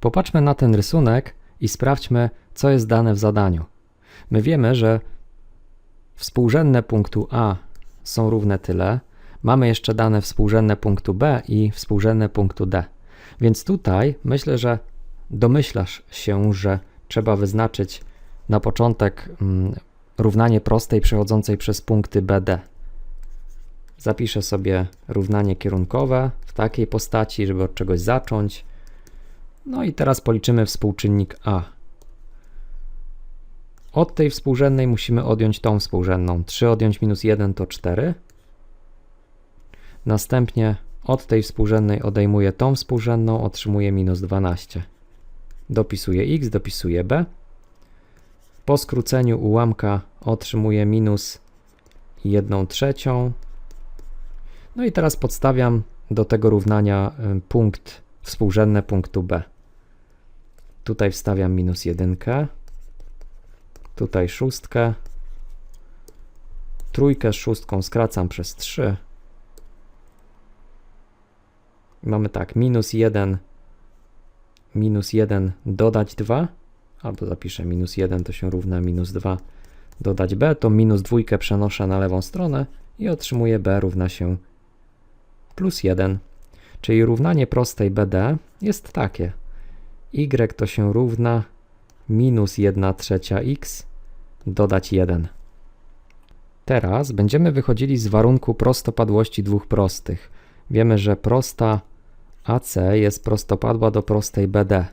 Popatrzmy na ten rysunek i sprawdźmy, co jest dane w zadaniu. My wiemy, że współrzędne punktu A są równe tyle. Mamy jeszcze dane współrzędne punktu B i współrzędne punktu D. Więc tutaj myślę, że domyślasz się, że trzeba wyznaczyć na początek mm, równanie prostej przechodzącej przez punkty BD. Zapiszę sobie równanie kierunkowe w takiej postaci, żeby od czegoś zacząć. No i teraz policzymy współczynnik A. Od tej współrzędnej musimy odjąć tą współrzędną. 3 odjąć minus 1 to 4. Następnie od tej współrzędnej odejmuję tą współrzędną, otrzymuję minus 12. Dopisuję x, dopisuję b. Po skróceniu ułamka otrzymuję minus 1 trzecią. No i teraz podstawiam do tego równania y, punkt współrzędne punktu b. Tutaj wstawiam minus 1, tutaj szóstkę, trójkę z szóstką skracam przez 3. Mamy tak, minus 1, minus 1 dodać 2, albo zapiszę minus 1 to się równa minus 2 dodać b, to minus dwójkę przenoszę na lewą stronę i otrzymuję b równa się plus 1. Czyli równanie prostej BD jest takie. Y to się równa minus 1 trzecia x dodać 1. Teraz będziemy wychodzili z warunku prostopadłości dwóch prostych. Wiemy, że prosta AC jest prostopadła do prostej BD.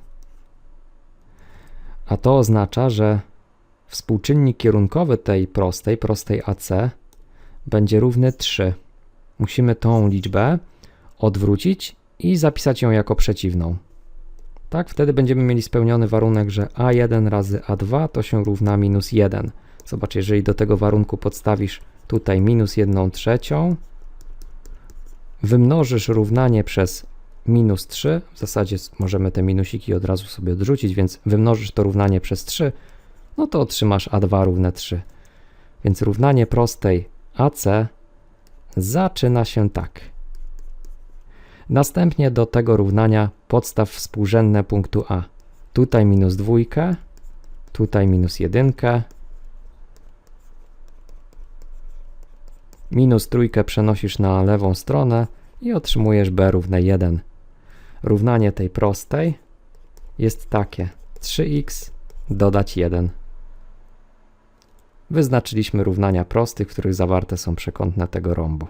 A to oznacza, że współczynnik kierunkowy tej prostej, prostej AC, będzie równy 3. Musimy tą liczbę odwrócić i zapisać ją jako przeciwną. Tak, wtedy będziemy mieli spełniony warunek, że a1 razy a2 to się równa minus 1. Zobacz, jeżeli do tego warunku podstawisz tutaj minus 1 trzecią, wymnożysz równanie przez minus 3, w zasadzie możemy te minusiki od razu sobie odrzucić, więc wymnożysz to równanie przez 3, no to otrzymasz a2 równe 3. Więc równanie prostej AC zaczyna się tak. Następnie do tego równania podstaw współrzędne punktu A. Tutaj minus dwójkę, tutaj minus jedynkę, minus trójkę przenosisz na lewą stronę i otrzymujesz b równe 1. Równanie tej prostej jest takie 3x dodać 1. Wyznaczyliśmy równania prostych, w których zawarte są przekątne tego rąbu.